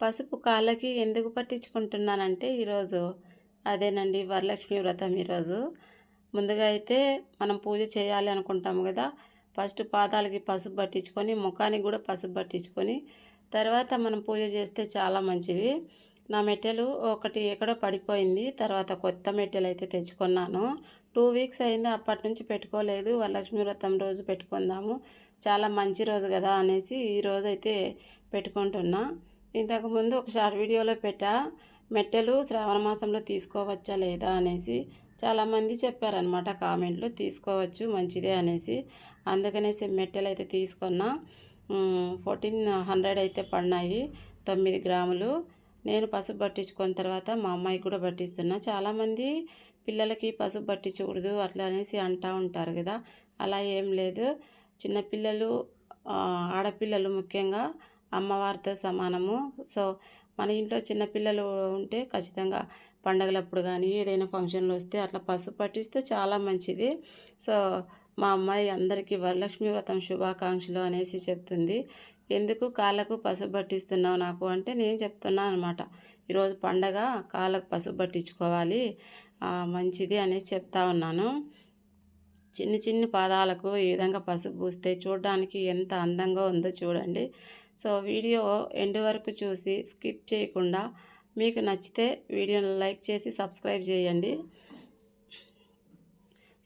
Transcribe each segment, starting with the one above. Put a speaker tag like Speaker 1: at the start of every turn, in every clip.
Speaker 1: పసుపు కాళ్ళకి ఎందుకు పట్టించుకుంటున్నానంటే ఈరోజు అదేనండి వరలక్ష్మి వ్రతం ఈరోజు. ముందుగా అయితే మనం పూజ చేయాలి అనుకుంటాము కదా. ఫస్ట్ పాదాలకి పసుపు పట్టించుకొని ముఖానికి కూడా పసుపు పట్టించుకొని తర్వాత మనం పూజ చేస్తే చాలా మంచిది. నా మెట్టెలు ఒకటి ఎక్కడో పడిపోయింది. తర్వాత కొత్త మెట్టెలు అయితే తెచ్చుకున్నాను. టూ వీక్స్ అయింది అప్పటి నుంచి పెట్టుకోలేదు. వరలక్ష్మి వ్రతం రోజు పెట్టుకుందాము. చాలా మంచి రోజు కదా అనేసి ఈ రోజైతే అయితే పెట్టుకుంటున్నా. ఇంతకుముందు ఒక షార్ట్ వీడియోలో పెట్టా మెట్టెలు శ్రావణ మాసంలో తీసుకోవచ్చా లేదా అనేసి చాలామంది చెప్పారనమాట కామెంట్లు తీసుకోవచ్చు మంచిదే అనేసి. అందుకనేసి మెట్టెలు అయితే తీసుకున్నా ఫోర్టీన్ హండ్రెడ్ అయితే పడినాయి తొమ్మిది గ్రాములు. నేను పసుపు పట్టించుకున్న తర్వాత మా అమ్మాయికి కూడా పట్టిస్తున్నా. చాలామంది పిల్లలకి పసుపు పట్టించకూడదు అట్లా అనేసి అంటూ ఉంటారు కదా అలా ఏం లేదు. చిన్నపిల్లలు ఆడపిల్లలు ముఖ్యంగా అమ్మవారితో సమానము. సో మన ఇంట్లో చిన్నపిల్లలు ఉంటే ఖచ్చితంగా పండగలప్పుడు కానీ ఏదైనా ఫంక్షన్లు వస్తే అట్లా పసుపు పట్టిస్తే చాలా మంచిది. సో మా అమ్మాయి అందరికీ వరలక్ష్మి వ్రతం శుభాకాంక్షలు అనేసి చెప్తుంది. ఎందుకు కాళ్ళకు పసుపు పట్టిస్తున్నావు నాకు అంటే నేను చెప్తున్నాను అనమాట. ఈరోజు పండగ కాళ్ళకు పసుపు పట్టించుకోవాలి. మంచిది అనేసి చెప్తా ఉన్నాను. చిన్ని చిన్ని పాదాలకు ఈ విధంగా పసుపు పూస్తే చూడడానికి ఎంత అందంగా ఉందో చూడండి. సో వీడియో ఎండ్ వరకు చూసి స్కిప్ చేయకుండా మీకు నచ్చితే వీడియోని లైక్ చేసి సబ్స్క్రైబ్ చేయండి.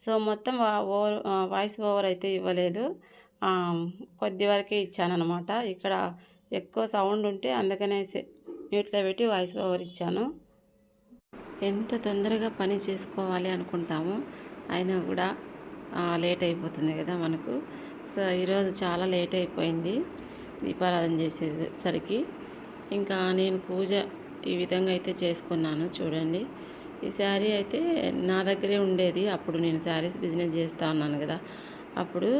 Speaker 1: సో మొత్తం ఓవర్ వాయిస్ ఓవర్ అయితే ఇవ్వలేదు. కొద్ది వరకే ఇచ్చానమాట ఇక్కడ ఎక్కువ సౌండ్ ఉంటే అందుకనేసి మ్యూట్లో పెట్టి వాయిస్ ఓవర్ ఇచ్చాను. ఎంత తొందరగా పని చేసుకోవాలి అనుకుంటాము అయినా కూడా లేట్ అయిపోతుంది కదా మనకు. సో ఈరోజు చాలా లేట్ అయిపోయింది. దీపారాధన చేసేసరికి ఇంకా నేను పూజ ఈ విధంగా అయితే చేసుకున్నాను చూడండి. ఈ శారీ అయితే నా దగ్గరే ఉండేది. అప్పుడు నేను శారీస్ బిజినెస్ చేస్తూ ఉన్నాను కదా. అప్పుడు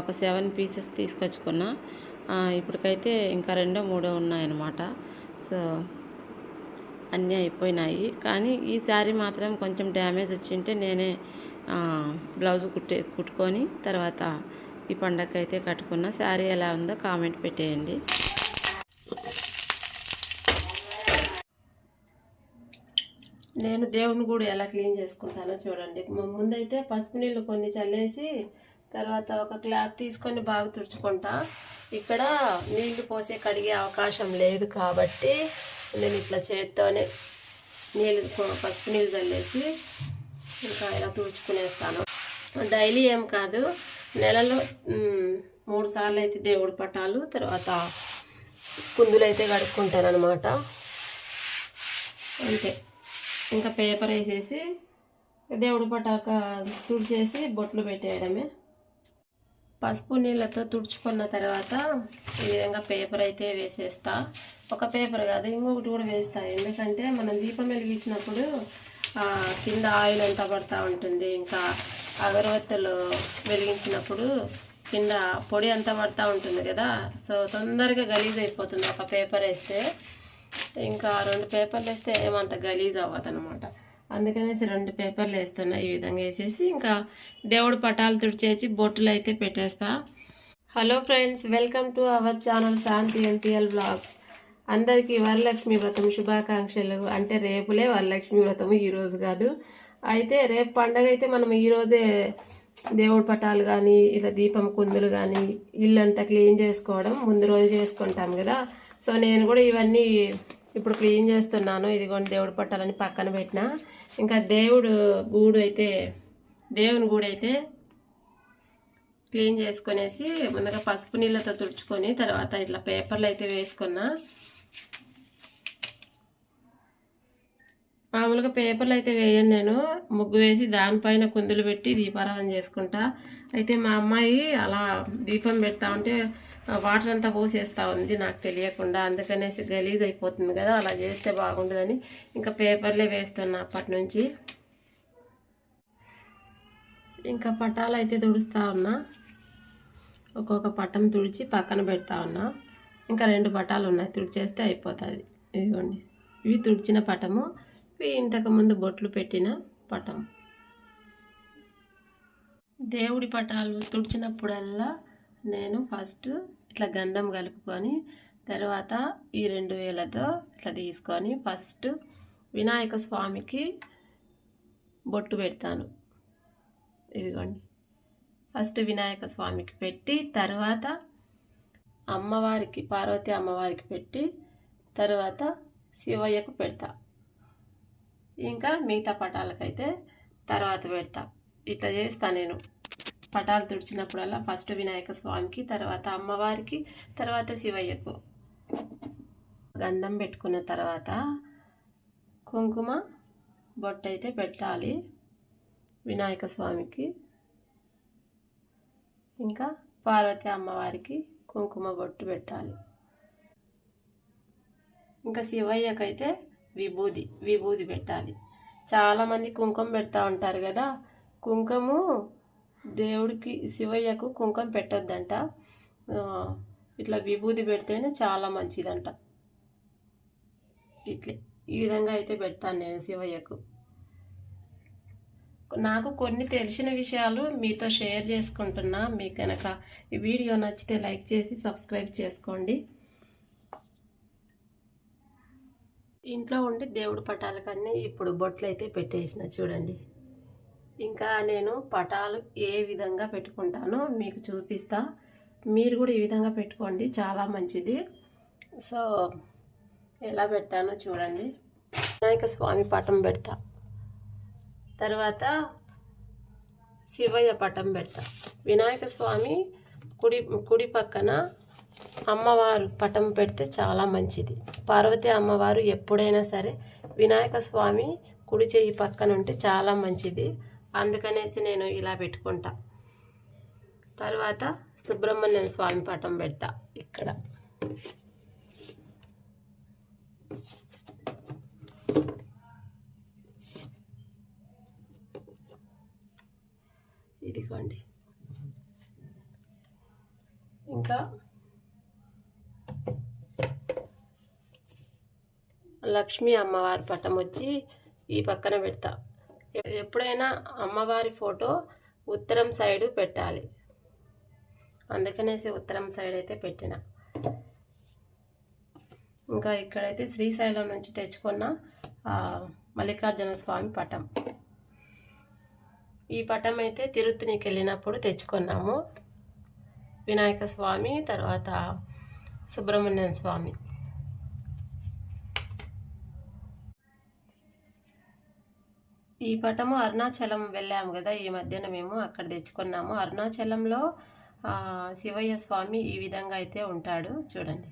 Speaker 1: ఒక సెవెన్ పీసెస్ తీసుకొచ్చుకున్నా. ఇప్పటికైతే ఇంకా రెండో మూడో ఉన్నాయన్నమాట. సో అన్నీ అయిపోయినాయి. కానీ ఈ శారీ మాత్రం కొంచెం డ్యామేజ్ వచ్చింటే నేనే బ్లౌజ్ కుట్టే కుట్టుకొని తర్వాత ఈ పండగకి అయితే కట్టుకున్న శారీ ఎలా ఉందో కామెంట్ పెట్టేయండి. నేను దేవుని గుడి ఎలా క్లీన్ చేసుకుంటానో చూడండి. ముందైతే పసుపు నీళ్ళు కొన్ని చల్లేసి తర్వాత ఒక క్లాత్ తీసుకొని బాగా తుడుచుకుంటా. ఇక్కడ నీళ్ళు పోసే కడిగే అవకాశం లేదు కాబట్టి నేను ఇట్లా చేత్తోనే నీళ్ళు పసుపు నీళ్ళు చల్లేసి ఇంకా ఇలా తుడుచుకునేస్తాను. డైలీ ఏం కాదు నెలలో మూడు సార్లు అయితే దేవుడి పటాలు తర్వాత కుందులు అయితే కడుక్కుంటాను అనమాట అంతే. ఇంకా పేపర్ వేసేసి దేవుడి పటాక తుడిచేసి బొట్లు పెట్టేయడమే. పసుపు నీళ్ళతో తుడుచుకున్న తర్వాత ఈ విధంగా పేపర్ అయితే వేసేస్తా. ఒక పేపర్ కాదు ఇంకొకటి కూడా వేస్తా. ఎందుకంటే మనం దీపం వెలిగించినప్పుడు కింద ఆయిల్ అంతా పడతా ఉంటుంది. ఇంకా అగరవత్తులు వెలిగించినప్పుడు కింద పొడి అంతా పడతా ఉంటుంది కదా. సో తొందరగా గలీజ్ అయిపోతుంది. ఒక పేపర్ వేస్తే ఇంకా రెండు పేపర్లు వేస్తే ఏమంత గలీజ్ అవ్వదు అనమాట అందుకనేసి రెండు పేపర్లు వేస్తున్నా ఈ విధంగా వేసేసి ఇంకా దేవుడు పటాలు తుడిచేసి బొట్టులు అయితే పెట్టేస్తా. Hello friends welcome to our channel Shanti MPL blogs. అందరికీ వరలక్ష్మి వ్రతం శుభాకాంక్షలు. అంటే రేపులే వరలక్ష్మి వ్రతం ఈరోజు కాదు. అయితే రేపు పండగ అయితే మనం ఈ రోజే దేవుడి పటాలు కానీ ఇలా దీపం కుందులు కానీ ఇల్లంతా క్లీన్ చేసుకోవడం ముందు రోజు చేసుకుంటాం కదా. సో నేను కూడా ఇవన్నీ ఇప్పుడు క్లీన్ చేస్తున్నాను. ఇదిగోండి దేవుడి పట్టాలని పక్కన పెట్టిన. ఇంకా దేవుడు గూడు అయితే దేవుని గూడు అయితే క్లీన్ చేసుకునేసి ముందుగా పసుపు నీళ్ళతో తుడుచుకొని తర్వాత ఇట్లా పేపర్లు అయితే వేసుకున్నా. మామూలుగా పేపర్లు అయితే వేయను నేను. ముగ్గు వేసి దానిపైన కుందులు పెట్టి దీపారాధన చేసుకుంటా. అయితే మా అమ్మాయి అలా దీపం పెడతా ఉంటే వాటర్ అంతా పోసేస్తా ఉంది నాకు తెలియకుండా. అందుకనేసి గలీజ్ అయిపోతుంది కదా అలా చేస్తే బాగుంటుందని ఇంకా పేపర్లే వేస్తున్నా అప్పటి నుంచి. ఇంకా పటాలు అయితే తుడుస్తూ ఉన్నా. ఒక్కొక్క పటం తుడిచి పక్కన పెడతా ఉన్నా. ఇంకా రెండు పటాలు ఉన్నాయి తుడిచేస్తే అయిపోతుంది. ఇదిగోండి. ఇవి తుడిచిన పటము. ఇవి ఇంతకుముందు బొట్లు పెట్టిన పటం. దేవుడి పటాలు తుడిచినప్పుడల్లా నేను ఫస్ట్ ఇట్లా గంధం కలుపుకొని తర్వాత ఈ రెండు వేలతో ఇట్లా తీసుకొని ఫస్ట్ వినాయక స్వామికి బొట్టు పెడతాను. ఇదిగోండి. ఫస్ట్ వినాయక స్వామికి పెట్టి తర్వాత అమ్మవారికి పార్వతి అమ్మవారికి పెట్టి తర్వాత శివయ్యకు పెడతా. ఇంకా మిగతా పటాలకైతే తర్వాత పెడతా. ఇట్లా చేస్తా నేను. పటాలు తుడిచినప్పుడల్లా ఫస్ట్ వినాయక స్వామికి తర్వాత అమ్మవారికి తర్వాత శివయ్యకు. గంధం పెట్టుకున్న తర్వాత కుంకుమ బొట్టు అయితే పెట్టాలి వినాయక స్వామికి. ఇంకా పార్వతి అమ్మవారికి కుంకుమ బొట్టు పెట్టాలి. ఇంకా శివయ్యకైతే విభూది విభూది పెట్టాలి. చాలామంది కుంకుమ పెడతా ఉంటారు కదా కుంకుమ దేవుడికి శివయ్యకు కుంకుమ పెట్టొద్దంట. ఇట్లా విభూది పెడితేనే చాలా మంచిదంట. ఇట్లే ఈ విధంగా అయితే పెడతాను నేను శివయ్యకు. నాకు కొన్ని తెలిసిన విషయాలు మీతో షేర్ చేసుకుంటున్నా. మీకు కనుక ఈ వీడియో నచ్చితే లైక్ చేసి సబ్స్క్రైబ్ చేసుకోండి. ఇంట్లో ఉండి దేవుడు పటాలకన్నీ ఇప్పుడు బొట్లు అయితే పెట్టేసిన చూడండి. ఇంకా నేను పటాలు ఏ విధంగా పెట్టుకుంటానో మీకు చూపిస్తా. మీరు కూడా ఈ విధంగా పెట్టుకోండి చాలా మంచిది. సో ఎలా పెడతానో చూడండి. వినాయక స్వామి పటం పెడతా. తర్వాత శివయ్య పటం పెడతా. వినాయక స్వామి కుడి కుడి పక్కన అమ్మవారు పటం పెడితే చాలా మంచిది. పార్వతి అమ్మవారు ఎప్పుడైనా సరే వినాయక స్వామి కుడి చేయి పక్కన ఉంటే చాలా మంచిది. అందుకనేసి నేను ఇలా పెట్టుకుంటా. తర్వాత సుబ్రహ్మణ్య స్వామి పటం పెడతా ఇక్కడ. ఇదిగోండి. ఇంకా లక్ష్మీ అమ్మవారి పటం వచ్చి ఈ పక్కన పెడతా. ఎప్పుడైనా అమ్మవారి ఫోటో ఉత్తరం సైడు పెట్టాలి. అందుకనేసి ఉత్తరం సైడ్ అయితే పెట్టిన. ఇంకా ఇక్కడైతే శ్రీశైలం నుంచి తెచ్చుకున్న మల్లికార్జున స్వామి పటం. ఈ పటం అయితే తిరుత్తనికి వెళ్ళినప్పుడు తెచ్చుకున్నాము. వినాయక స్వామి తర్వాత సుబ్రహ్మణ్యం స్వామి. ఈ పటము అరుణాచలం వెళ్ళాము కదా ఈ మధ్యన మేము అక్కడ తెచ్చుకున్నాము. అరుణాచలంలో శివయ్య స్వామి ఈ విధంగా అయితే ఉంటాడు. చూడండి.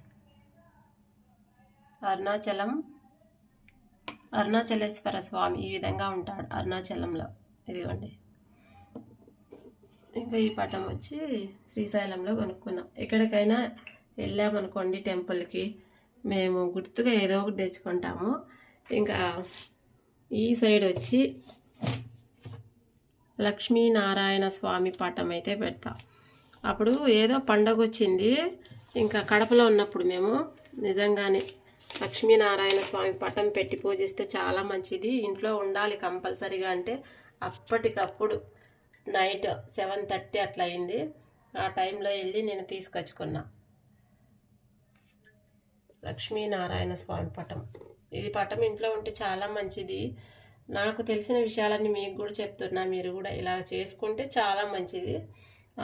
Speaker 1: అరుణాచలం అరుణాచలేశ్వర స్వామి ఈ విధంగా ఉంటాడు అరుణాచలంలో. ఇదిగోండి. ఇంకా ఈ పటం వచ్చి శ్రీశైలంలో కొనుక్కున్నాం. ఎక్కడికైనా వెళ్ళామనుకోండి టెంపుల్కి మేము గుర్తుగా ఏదో ఒకటి తెచ్చుకుంటాము. ఇంకా ఈ సైడ్ వచ్చి లక్ష్మీనారాయణ స్వామి పటం అయితే పెడతా. అప్పుడు ఏదో పండగ వచ్చింది ఇంకా కడపలో ఉన్నప్పుడు మేము నిజంగానే లక్ష్మీనారాయణ స్వామి పటం పెట్టి పూజిస్తే చాలా మంచిది. ఇంట్లో ఉండాలి కంపల్సరీగా అంటే అప్పటికప్పుడు నైట్ సెవెన్ థర్టీ అట్లా అయింది. ఆ టైంలో వెళ్ళి నేను తీసుకొచ్చుకున్నా. లక్ష్మీనారాయణ స్వామి పటం. ఇది పటం ఇంట్లో ఉంటే చాలా మంచిది. నాకు తెలిసిన విషయాలన్నీ మీకు కూడా చెప్తున్నా. మీరు కూడా ఇలా చేసుకుంటే చాలా మంచిది.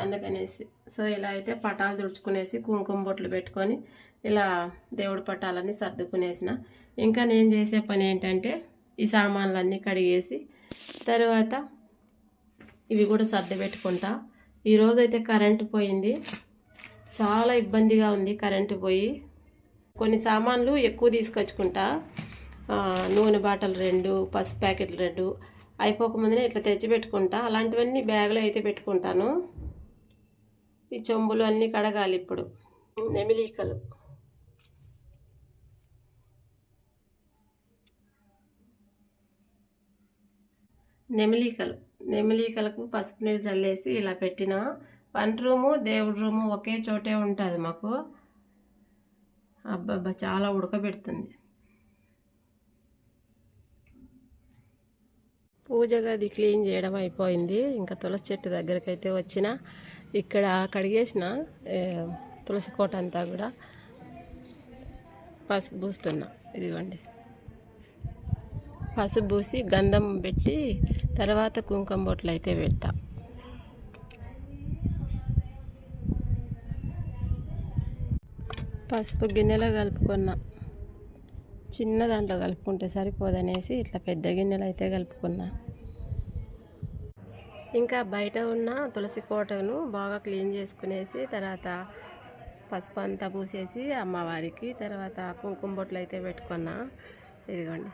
Speaker 1: అందుకనేసి సో ఇలా అయితే పటాలు తుడుచుకునేసి కుంకుమ బొట్లు పెట్టుకొని ఇలా దేవుడి పటాలన్నీ సర్దుకునేసిన. ఇంకా నేను చేసే పని ఏంటంటే ఈ సామాన్లన్నీ కడిగేసి తర్వాత ఇవి కూడా సర్ది పెట్టుకుంటా. ఈరోజైతే కరెంటు పోయింది. చాలా ఇబ్బందిగా ఉంది కరెంటు పోయి. కొన్ని సామాన్లు ఎక్కువ తీసుకొచ్చుకుంటా. నూనె బాటలు రెండు పసుపు ప్యాకెట్లు రెండు అయిపోకముందునే ఇట్లా తెచ్చి పెట్టుకుంటా. అలాంటివన్నీ బ్యాగ్లో అయితే పెట్టుకుంటాను. ఈ చెంబులు అన్నీ కడగాలి ఇప్పుడు. నెమిలీకలు. నెమిలీకలు. నెమిలీకలకు పసుపు నీళ్ళు చల్లేసి ఇలా పెట్టిన. వంట రూము దేవుడి రూము ఒకే చోటే ఉంటుంది మాకు. అబ్బబ్బా చాలా ఉడకబెడుతుంది. పూజ గది క్లీన్ చేయడం అయిపోయింది. ఇంకా తులసి చెట్టు దగ్గరికి అయితే వచ్చిన. ఇక్కడ కడిగేసిన తులసి కోట అంతా కూడా పసుపు పూస్తున్నా. ఇదిగోండి. పసుపు పూసి గంధం పెట్టి తర్వాత కుంకుమ బొట్లు అయితే పెడతా. పసుపు గిన్నెలో కలుపుకున్నా. చిన్న దాంట్లో కలుపుకుంటే సరిపోదనేసి ఇట్లా పెద్ద గిన్నెలు అయితే కలుపుకున్నా. ఇంకా బయట ఉన్న తులసి కోటను బాగా క్లీన్ చేసుకునేసి తర్వాత పసుపు అంతా పూసేసి అమ్మవారికి తర్వాత కుంకుమ బొట్లు అయితే పెట్టుకున్నా. ఇదిగోండి.